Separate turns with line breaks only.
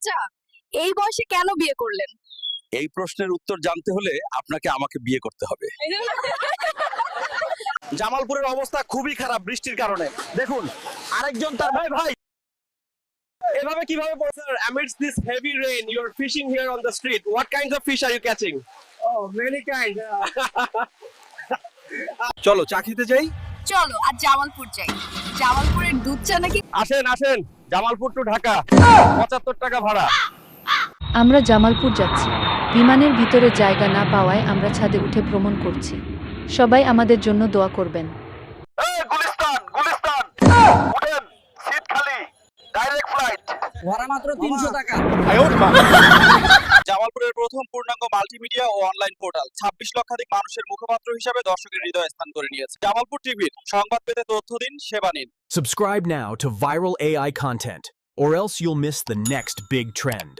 চাচা এই বয়সে কেন বিয়ে করলেন?
এই প্রশ্নের উত্তর জানতে হলে আপনাকে আমাকে বিয়ে করতে হবে।
জামালপুরের অবস্থা খুবই খারাপ বৃষ্টির কারণে। দেখুন আরেকজন তার ভাই ভাই এভাবে কীভাবে sir amidst this heavy rain you are fishing here on the street. What kinds of fish are you catching? Oh many kinds চলো চা খেতে যাই।
চলো আজ জামালপুর যাই। জামালপুরের দুধ চা নাকি
আসেন আসেন জামালপুর টু ঢাকা। পঁচাত্তর টাকা ভাড়া।
আমরা জামালপুর যাচ্ছি। বিমানের ভিতরে জায়গা না পাওয়ায় আমরা ছাদে উঠে ভ্রমণ করছি। সবাই আমাদের জন্য দোয়া করবেন।
এই গুলিস্তান গুলিস্তান। উঠেন সিট খালি। ডাইরেক্ট ফ্লাইট
ভাড়া মাত্র তিনশো টাকা।
প্রথম পূর্ণাঙ্গ মাল্টিমিডিয়া ও অনলাইন পোর্টাল ছাব্বিশ লক্ষাধিক মানুষের মুখপাত্র হিসাবে দর্শকের হৃদয় স্থান করে নিয়েছে জামালপুর টিভির সংবাদ পেতে তথ্য দিন সেবা নিন
Subscribe now to Viral AI content, or else you'll miss the next big trend.